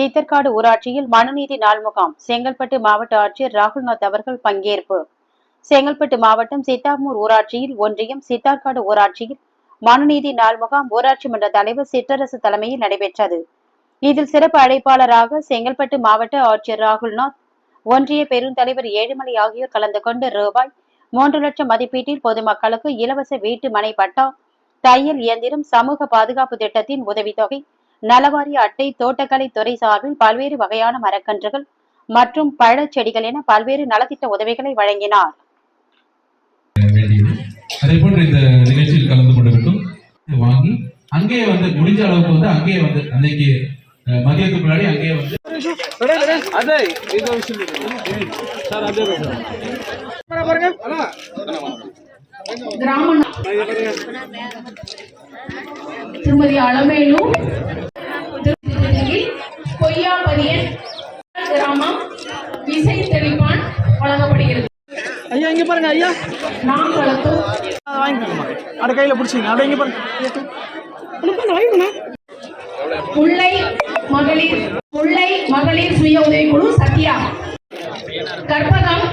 சீத்தர்காடு ஊராட்சியில் மனுநீதி நாள் முகாம் செங்கல்பட்டு மாவட்ட ஆட்சியர் ராகுல்நாத் அவர்கள் பங்கேற்பு. செங்கல்பட்டு மாவட்டம் சித்தாமூர் ஊராட்சியில் ஒன்றியம் சித்தார்காடு ஊராட்சியில் மனுநீதி நாள் முகாம் ஊராட்சி மன்ற தலைவர் சிற்றரசு தலைமையில் நடைபெற்றது. இதில் சிறப்பு அழைப்பாளராக செங்கல்பட்டு மாவட்ட ஆட்சியர் ராகுல்நாத் ஒன்றிய பெருந்தலைவர் ஏழுமலை ஆகியோர் கலந்து கொண்டு ரூபாய் மூன்று லட்சம் மதிப்பீட்டில் பொதுமக்களுக்கு இலவச வீட்டு மனை பட்டா தையல் இயந்திரம் சமூக பாதுகாப்பு திட்டத்தின் உதவித்தொகை நலவாரி அட்டை தோட்டக்கலை துறை சார்பில் பல்வேறு வகையான மரக்கன்றுகள் மற்றும் பழச்செடிகள் என பல்வேறு நலத்திட்ட உதவிகளை வழங்கினார். அங்கேயே வந்து முடிஞ்ச அளவுக்கு வந்து அங்கேயே வந்து அன்னைக்கு மதியத்துக்கு முன்னாடி அங்கேயே வந்து திருமதி அளமேலும் பொய்யாபதியன் கிராமம் விசை தெளிப்பான் வழங்கப்படுகிறது. ஐயா இங்க பாருங்க ஐயா. நாம் வளர்த்தோம். அதை வாங்கிக்கோங்கம்மா அட கையில பிடிச்சிங்க. அப்படியே இங்க பாருங்க. முல்லை மகளிர் முல்லை மகளிர் சுய உதவிக்குழு சத்யா. கற்பகம்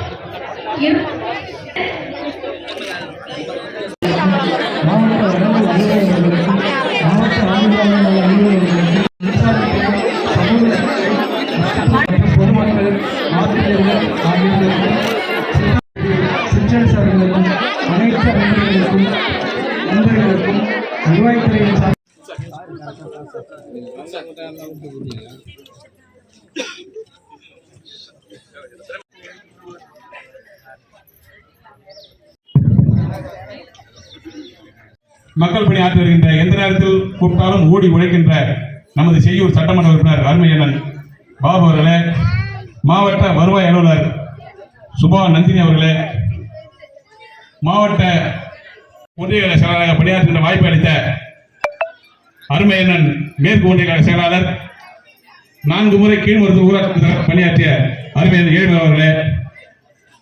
வருவாய்த்துறையின் மக்கள் பணி ஆற்றி வருகின்ற எந்த நேரத்தில் கூப்பிட்டாலும் ஓடி உழைக்கின்ற நமது செய்யூர் சட்டமன்ற உறுப்பினர் அருமையண்ணன் பாபு அவர்களே மாவட்ட வருவாய் அலுவலர் சுபா நந்தினி அவர்களே மாவட்ட ஒன்றிய கழக செயலாளராக பணியாற்றுகின்ற வாய்ப்பு அளித்த அருமையண்ணன் மேற்கு ஒன்றிய கழக செயலாளர் நான்கு முறை கீழ்மருத்து ஊராட்சி பணியாற்றிய அருமையன் ஏழு அவர்களே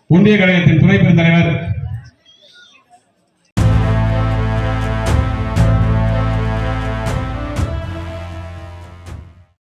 ஒன்றிய கழகத்தின் துணை பெருந்தலைவர்